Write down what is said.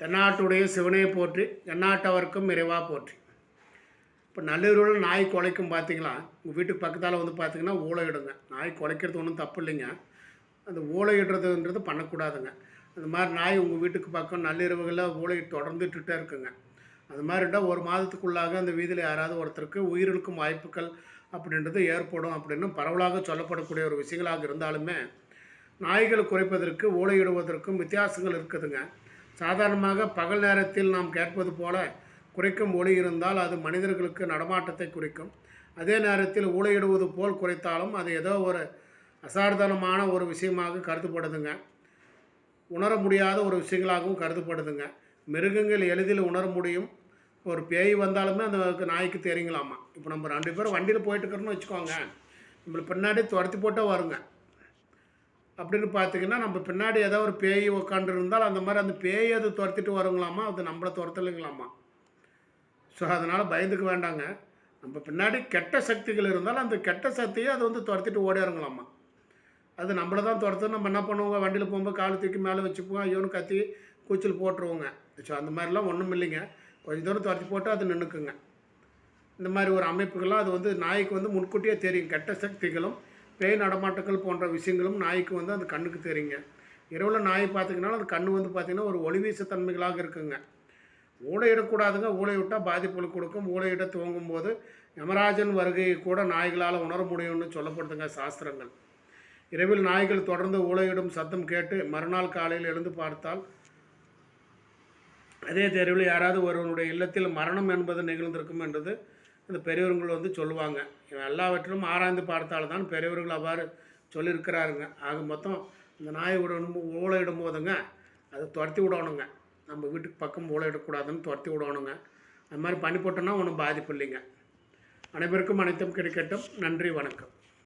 தென்னாட்டுடைய சிவனையை போற்றி தென்னாட்டவருக்கும் இறைவா போற்றி. இப்போ நள்ளிரவில் நாய் குலைக்கும் பார்த்தீங்களா உங்கள் வீட்டுக்கு பக்கத்தால் வந்து பார்த்தீங்கன்னா ஊழையிடுங்க நாய் குலைக்கிறது ஒன்றும் தப்பு இல்லைங்க. அந்த ஊழையிடுறதுன்றது பண்ணக்கூடாதுங்க. அந்த மாதிரி நாய் உங்கள் வீட்டுக்கு பக்கம் நள்ளிரவுகளில் ஊழை தொடர்ந்துட்டுட்டே இருக்குங்க. அது மாதிரி இருந்தால் ஒரு மாதத்துக்குள்ளாக அந்த வீதியில் யாராவது ஒருத்தருக்கு உயிரிழக்கும் வாய்ப்புகள் அப்படின்றது ஏற்படும் அப்படின்னு பரவலாக சொல்லப்படக்கூடிய ஒரு விஷயங்களாக இருந்தாலுமே நாய்களை குறைப்பதற்கு ஊழையிடுவதற்கும் வித்தியாசங்கள் இருக்குதுங்க. சாதாரணமாக பகல் நேரத்தில் நாம் கேட்பது போல குறைக்கும் ஒளி இருந்தால் அது மனிதர்களுக்கு நடமாட்டத்தை குறிக்கும். அதே நேரத்தில் ஊழையிடுவது போல் குறைத்தாலும் அது ஏதோ ஒரு அசாதாரணமான ஒரு விஷயமாக கருதப்படுதுங்க. உணர முடியாத ஒரு விஷயங்களாகவும் கருதப்படுதுங்க. மிருகங்கள் எளிதில் உணர முடியும். ஒரு பேய் வந்தாலுமே அந்த நாய்க்கு தெரியுங்களாமா? இப்போ நம்ம ரெண்டு பேரும் வண்டியில் போயிட்டுருக்கிறோன்னு வச்சுக்கோங்க. நம்மளை பின்னாடி துரத்தி போட்டே வருங்க. அப்படின்னு பார்த்தீங்கன்னா நம்ம பின்னாடி ஏதோ ஒரு பேய் உக்காண்டிருந்தால் அந்த மாதிரி அந்த பேய் அது துரத்திட்டு வருங்களாமா? அது நம்மளை துரத்தலைங்களாமா? ஸோ அதனால் பயந்துக்க வேண்டாங்க. நம்ம பின்னாடி கெட்ட சக்திகள் இருந்தாலும் அந்த கெட்ட சக்தியை அது வந்து துரத்திட்டு ஓடிறங்களாமா? அது நம்மளை தான் துரத்து நம்ம என்ன பண்ணுவோங்க? வண்டியில் போகும்போது கால் தூக்கி மேலே வச்சுப்போம். ஐயோன்னு கத்தி கூச்சல் போட்டுருவோங்க. ஸோ அந்த மாதிரிலாம் ஒன்றும் இல்லைங்க. கொஞ்சம் தூரம் துரத்தி போட்டு அது நின்றுக்குங்க இந்த மாதிரி ஒரு அமைப்புகள்லாம் அது வந்து நாய்க்கு வந்து முன்கூட்டியே தெரியும். கெட்ட சக்திகளும் பேய் நடமாட்டங்கள் போன்ற விஷயங்களும் நாய்க்கு வந்து அந்த கண்ணுக்கு தெரியுங்க. இரவில் நாய் பார்த்திங்கனாலும் அந்த கண்ணு வந்து பார்த்திங்கன்னா ஒரு ஒளிவீச தன்மைகளாக இருக்குங்க. ஊழையிடக்கூடாதுங்க ஊழையிட்டால் பாதிப்புகள் கொடுக்கும். ஊழையிட துவங்கும் போது யமராஜன் வருகையை கூட நாய்களால் உணர முடியும்னு சொல்லப்படுதுங்க சாஸ்திரங்கள். இரவில் நாய்கள் தொடர்ந்து ஊழையிடும் சத்தம் கேட்டு மறுநாள் காலையில் எழுந்து பார்த்தால் அதே தெருவில் யாராவது ஒருவனுடைய இல்லத்தில் மரணம் என்பது நிகழ்ந்திருக்கும் என்றது இந்த பெரியவர்கள் வந்து சொல்லுவாங்க. இவன் எல்லாவற்றிலும் ஆராய்ந்து பார்த்தால்தான் பெரியவர்கள் அவ்வாறு சொல்லியிருக்கிறாருங்க. ஆக மொத்தம் இந்த நாய் விடும் ஊழையிடும் போதுங்க அதை துரத்தி விடணுங்க. நம்ம வீட்டுக்கு பக்கம் ஊழையிடக்கூடாதுன்னு துரத்தி விடணுங்க. அது மாதிரி பண்ணி போட்டோன்னா ஒன்றும் பாதிப்பு இல்லைங்க. அனைவருக்கும் அனைத்தும் கிடைக்கட்டும் நன்றி வணக்கம்.